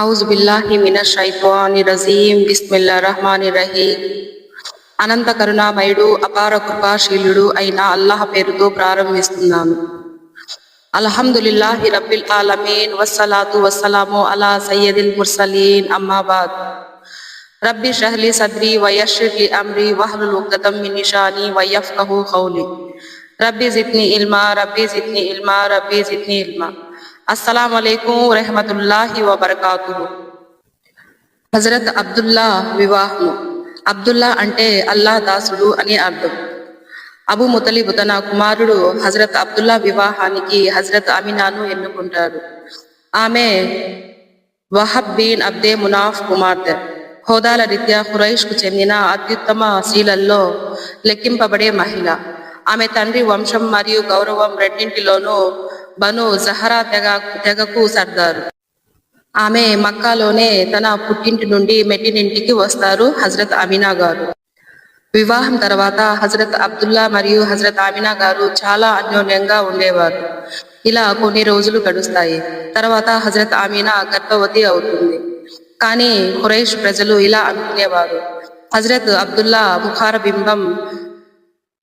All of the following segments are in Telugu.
ఔజు బిల్లాహి మినష్ రజీం బిస్మిల్లా రహమాని రహీం అనంత కరుణామయుడు అపార కృపాశీలుడు అయిన అల్లాహ్ పేరుతో ప్రారంభిస్తున్నాను. అల్హమ్దులిల్లాహి రబ్బిల్ ఆలమీన్. వస్సలాతు వస్సలాము అలా సయ్యదిల్ ముర్సలీన్. అమ్మాబాద్ రబ్బి షహ్లి సద్రి వయషిర్లి అమ్రి. వహ్లుల్ ఉక్దతం మినిషాని వయఫ్ వయఫ్కహు ఖౌలి రబ్బి జిత్ని ఇల్మా రబ్బి జిత్ని ఇల్మా రబ్బి జిత్ని ఇల్మా. అస్సలం అలైకుం రెహమతుల్లాహి వబర్కాతు హజరత్ అబ్దుల్లా వివాహము. అబ్దుల్లా అంటే అల్లా దాసుడు అని అర్థం. అబు ముతలిబ్ తన కుమారుడు హజరత్ అబ్దుల్లా వివాహానికి హజరత్ అమినాను ఎన్నుకుంటారు ఆమె వహబ్ బిన్ అబ్దే మునాఫ్ కుమార్తె. హోదాల రీత్యా ఖురైష్కు చెందిన అత్యుత్తమ స్త్రీలలో లెక్కింపబడే మహిళ. ఆమె తండ్రి వంశం మరియు గౌరవం రెండింటిలోనూ బను జహరా తెగ తెగకు సర్దారు. ఆమె మక్కాలోనే తన పుట్టింటి నుండి మెట్టినింటికి వస్తారు హజరత్ అమీనా గారు. వివాహం తర్వాత హజరత్ అబ్దుల్లా మరియు హజరత్ ఆమినా గారు చాలా అన్యోన్యంగా ఉండేవారు. ఇలా కొన్ని రోజులు గడుస్తాయి. తర్వాత హజరత్ ఆమీనా గర్భవతి అవుతుంది. కానీ ఖురైష్ ప్రజలు ఇలా అనుకునేవారు. హజరత్ అబ్దుల్లా ముఖార బింబం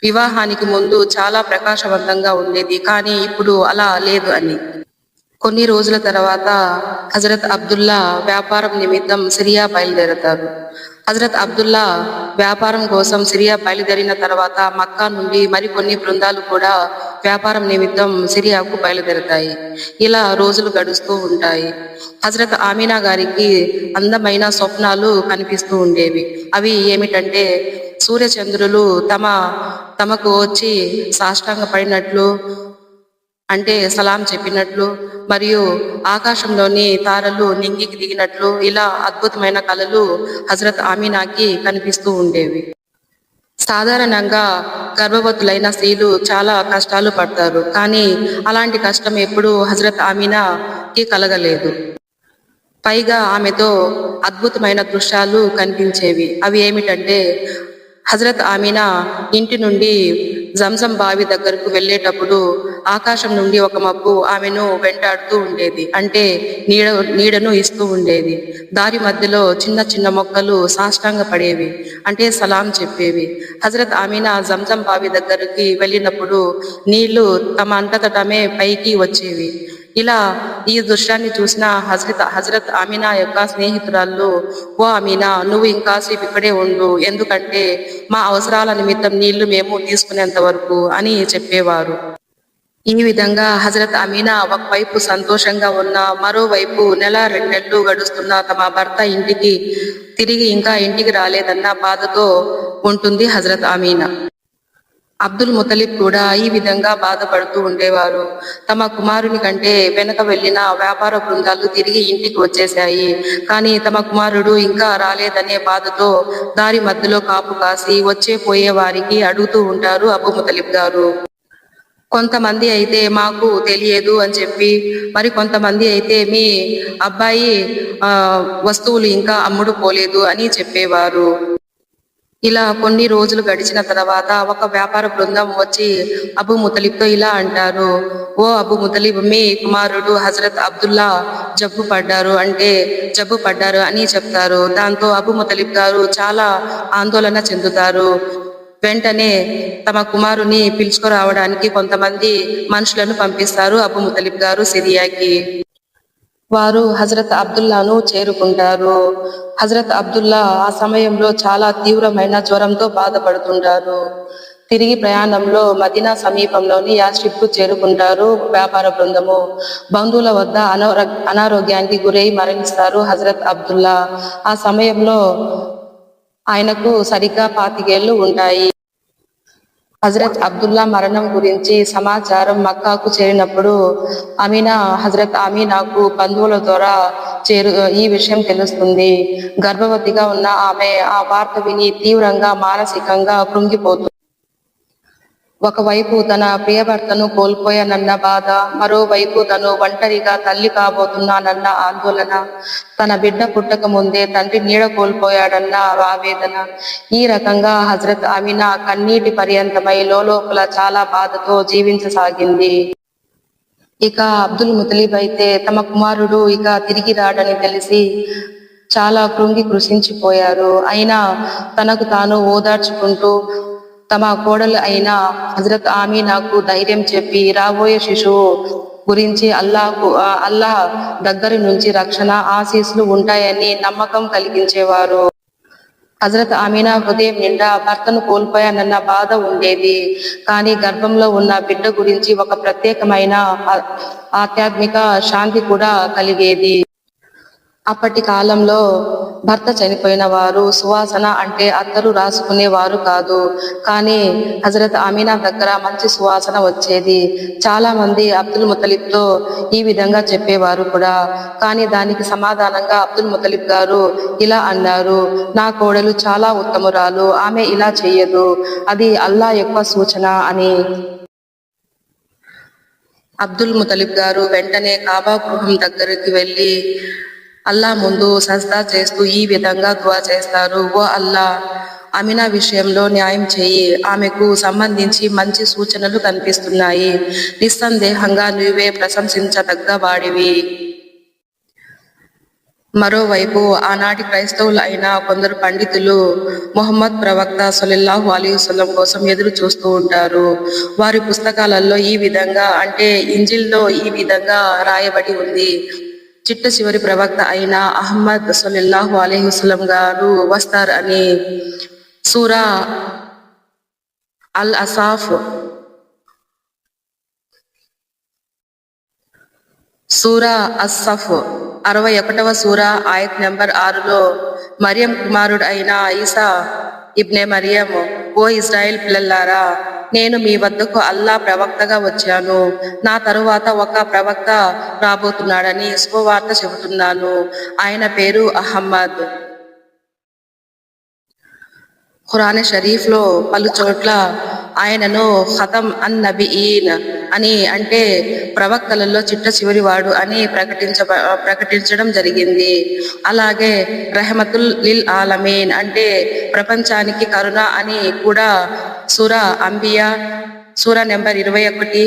వివాహానికి ముందు చాలా ప్రకాశవంతంగా ఉండేది కానీ ఇప్పుడు అలా లేదు అని. కొన్ని రోజుల తర్వాత హజరత్ అబ్దుల్లా వ్యాపారం నిమిత్తం సిరియా బయలుదేరతారు. హజరత్ అబ్దుల్లా వ్యాపారం కోసం సిరియా బయలుదేరిన తర్వాత మక్కా నుండి మరికొన్ని బృందాలు కూడా వ్యాపారం నిమిత్తం సిరియాకు బయలుదేరతాయి. ఇలా రోజులు గడుస్తూ ఉంటాయి. హజరత్ ఆమీనా గారికి అందమైన స్వప్నాలు కనిపిస్తూ ఉండేవి. అవి ఏమిటంటే సూర్యచంద్రులు తమ తమకు వచ్చి సాష్టాంగ పడినట్లు అంటే సలాం చెప్పినట్లు మరియు ఆకాశంలోని తారలు నింగికి దిగినట్లు ఇలా అద్భుతమైన కళలు హజరత్ ఆమీనాకి కనిపిస్తూ ఉండేవి. సాధారణంగా గర్భవతులైన స్త్రీలు చాలా కష్టాలు పడతారు కానీ అలాంటి కష్టం ఎప్పుడూ హజరత్ ఆమీనాకి కలగలేదు. పైగా ఆమెతో అద్భుతమైన దృశ్యాలు కనిపించేవి. అవి ఏమిటంటే హజరత్ ఆమీనా ఇంటి నుండి జంజం బావి దగ్గరకు వెళ్ళేటప్పుడు ఆకాశం నుండి ఒక మబ్బు ఆమెను వెంటాడుతూ ఉండేది. అంటే నీడ నీడను ఇస్తూ ఉండేది. దారి మధ్యలో చిన్న చిన్న మొక్కలు సాష్టాంగ పడేవి. అంటే సలాం చెప్పేవి. హజరత్ ఆమీనా జంజం బావి దగ్గరికి వెళ్ళినప్పుడు నీళ్ళు తమ అంతటమే పైకి వచ్చేవి. ఇలా ఈ దృశ్యాన్ని చూసిన హజరత్ హజరత్ అమీనా యొక్క స్నేహితురాళ్ళు ఓ అమీనా నువ్వు ఇంకాసేపు ఇక్కడే ఉండు. ఎందుకంటే మా అవసరాల నిమిత్తం నీళ్ళు మేము తీసుకునేంత వరకు అని చెప్పేవారు. ఈ విధంగా హజరత్ అమీనా ఒకవైపు సంతోషంగా ఉన్న మరోవైపు నెల రెండెళ్ళు గడుస్తున్న తమ భర్త ఇంటికి తిరిగి ఇంకా ఇంటికి రాలేదన్న బాధతో ఉంటుంది హజరత్ అమీనా అబ్దుల్ ముతలిబ్ కూడా ఈ విధంగా బాధపడుతూ ఉండేవారు. తమ కుమారుని కంటే వెనక వెళ్ళిన వ్యాపార బృందాలు తిరిగి ఇంటికి వచ్చేశాయి. కానీ తమ కుమారుడు ఇంకా రాలేదనే బాధతో దారి మధ్యలో కాపు కాసి వచ్చే పోయే వారికి అడుగుతూ ఉంటారు అబు ముతలిబ్ గారు. కొంతమంది అయితే మాకు తెలియదు అని చెప్పి మరి కొంతమంది అయితే మీ అబ్బాయి ఆ వస్తువులు ఇంకా అమ్ముడు పోలేదు అని చెప్పేవారు. ఇలా కొన్ని రోజులు గడిచిన తర్వాత ఒక వ్యాపార బృందం వచ్చి అబు ముతలిబ్తో ఇలా అంటారు. ఓ అబు ముతలిబ్ మీ కుమారుడు హజరత్ అబ్దుల్లా జబ్బు పడ్డారు అంటే జబ్బు పడ్డారు అని చెప్తారు. దాంతో అబు ముతలిబ్ గారు చాలా ఆందోళన చెందుతారు. వెంటనే తమ కుమారుని పిలుచుకురావడానికి కొంతమంది మనుషులను పంపిస్తారు అబు ముతలిబ్ గారు సిరియాకి. వారు హజరత్ అబ్దుల్లాను చేరుకుంటారు. హజరత్ అబ్దుల్లా ఆ సమయంలో చాలా తీవ్రమైన జ్వరంతో బాధపడుతుంటారు. తిరిగి ప్రయాణంలో మదీనా సమీపంలోని యాస్ట్రిప్కు చేరుకుంటారు వ్యాపార బృందము. బంధువుల వద్ద అనారో అనారోగ్యానికి గురై మరణిస్తారు హజరత్ అబ్దుల్లా. ఆ సమయంలో ఆయనకు సరిగ్గా పాతికేళ్ళు ఉంటాయి. హజరత్ అబ్దుల్లా మరణం గురించి సమాచారం మక్కాకు చేరినప్పుడు అమీనా హజరత్ అమీనాకు బంధువుల ద్వారా చేరు ఈ విషయం తెలుస్తుంది. గర్భవతిగా ఉన్న ఆమె ఆ వార్త విని తీవ్రంగా మానసికంగా కృంగిపోతుంది ఒకవైపు తన ప్రియభర్తను కోల్పోయానన్న బాధ మరోవైపు తను ఒంటరిగా తల్లి కాబోతున్నానన్న ఆందోళన. తన బిడ్డ పుట్టక ముందే తండ్రి నీడ కోల్పోయాడన్న ఆవేదన. ఈ రకంగా హజరత్ అమీనా కన్నీటి పర్యంతమై లోపల చాలా బాధతో జీవించసాగింది. ఇక అబ్దుల్ ముతలీబ్ అయితే తమ కుమారుడు ఇక తిరిగి రాడని తెలిసి చాలా కృంగి కృషించిపోయారు. అయినా తనకు తాను ఓదార్చుకుంటూ తమ కోడలు అయిన హజరత్ ఆమీనాకు ధైర్యం చెప్పి రాబోయే శిశువు గురించి అల్లాహకు అల్లాహ్ దగ్గర నుంచి రక్షణ ఆశీస్సులు ఉంటాయని నమ్మకం కలిగించేవారు. హజరత్ ఆమీనా హృదయం నిండా భర్తను కోల్పోయానన్న బాధ ఉండేది. కానీ గర్భంలో ఉన్న బిడ్డ గురించి ఒక ప్రత్యేకమైన ఆధ్యాత్మిక శాంతి కూడా కలిగేది. అప్పటి కాలంలో భర్త చనిపోయిన వారు సువాసన అంటే అత్తరు రాసుకునేవారు కాదు. కానీ హజరత్ అమీనా దగ్గర మంచి సువాసన వచ్చేది. చాలా మంది అబ్దుల్ ముతలిబ్తో ఈ విధంగా చెప్పేవారు కూడా. కానీ దానికి సమాధానంగా అబ్దుల్ ముతలిబ్ గారు ఇలా అన్నారు నా కోడలు చాలా ఉత్తమురాలు ఆమె ఇలా చేయదు. అది అల్లా యొక్క సూచన అని. అబ్దుల్ ముతలిబ్ గారు వెంటనే కాబా గృహం దగ్గరికి వెళ్ళి అల్లా ముందు సజ్దా చేస్తూ ఈ విధంగా దువా చేస్తారు. ఓ అల్లా అమినా విషయంలో న్యాయం చేయి. ఆమెకు సంబంధించి మంచి సూచనలు కనిపిస్తున్నాయి. నిస్సందేహంగా నువ్వే ప్రశంసించదగ్గ వాడివి. మరోవైపు ఆనాటి క్రైస్తవులు అయిన కొందరు పండితులు మొహమ్మద్ ప్రవక్త సొలిల్లాహు అలీ వసల్లం కోసం ఎదురు చూస్తూ ఉంటారు. వారి పుస్తకాలలో ఈ విధంగా అంటే ఇంజిల్లో ఈ విధంగా రాయబడి ఉంది. చిట్ట చివరి ప్రవక్త అయిన అహ్మద్ సొలిల్లాహు అలీహుస్లం గారు వస్తారు అని సూరా అల్ అసాఫ్ సూరా అస్సఫ్ అరవై ఒకటవ సూరా ఆయత్ నెంబర్ ఆరులో మరియం కుమారుడు అయిన ఈసా ఇబ్నే మరియం ఓ ఇజ్రాయెల్ పిల్లలారా నేను మీ వద్దకు అల్లా ప్రవక్తగా వచ్చాను. నా తరువాత ఒక ప్రవక్త రాబోతున్నాడని శుభవార్త చెబుతున్నాను. ఆయన పేరు అహమ్మద్ ఖురాన్ షరీఫ్లో పలు చోట్ల ఆయనను హతం అన్ నబీన్ అని అంటే ప్రవక్తలలో చిట్ట చివరి వాడు అని ప్రకటించ ప్రకటించడం జరిగింది. అలాగే రహమతుల్ లిల్ ఆలమీన్ అంటే ప్రపంచానికి కరుణ అని కూడా సూరా అంబియా సూరా నెంబర్ ఇరవై ఒకటి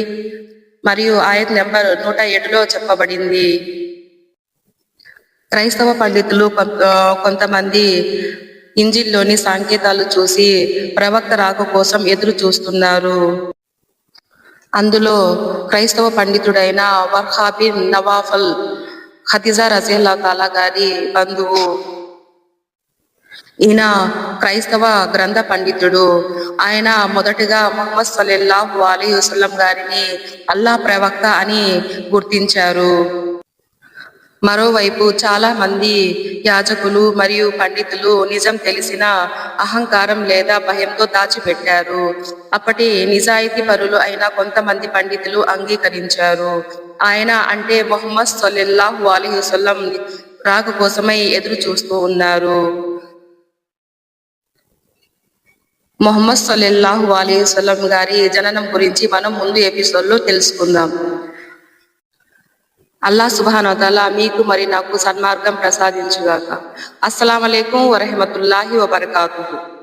మరియు ఆయత్ నెంబర్ నూట ఏడులో చెప్పబడింది. క్రైస్తవ పండితులు కొంతమంది ఇంజిల్లోని సంకేతాలు చూసి ప్రవక్త రాక కోసం ఎదురు చూస్తున్నారు. అందులో క్రైస్తవ పండితుడైన వర్హాబిన్ నవాఫల్ ఖతిజా రజేలా తాలా గారి బంధువు. ఈయన క్రైస్తవ గ్రంథ పండితుడు. ఆయన మొదటగా మొహమ్మద్ సల్లల్లాహు అలీ వసలం గారిని అల్లా ప్రవక్త అని గుర్తించారు. మరోవైపు చాలా మంది యాజకులు మరియు పండితులు నిజం తెలిసిన అహంకారం లేదా భయంతో దాచిపెట్టారు. అప్పటి నిజాయితీ పరులు అయిన కొంతమంది పండితులు అంగీకరించారు. ఆయన అంటే మొహమ్మద్ సొల్లెల్లాహు అలీహుసల్లం వసల్లం రాక కోసమై ఎదురు చూస్తూ ఉన్నారు. మొహమ్మద్ సొల్లెల్లాహు అలీహుసల్లం గారి జననం గురించి మనం ముందు ఎపిసోడ్లో తెలుసుకుందాం. అల్లా సుబానవతాల మీకు మరి నాకు సన్మార్గం ప్రసాదించుగాక. అస్సలం వరహమతుల్లాహి వబర్కాతుహు.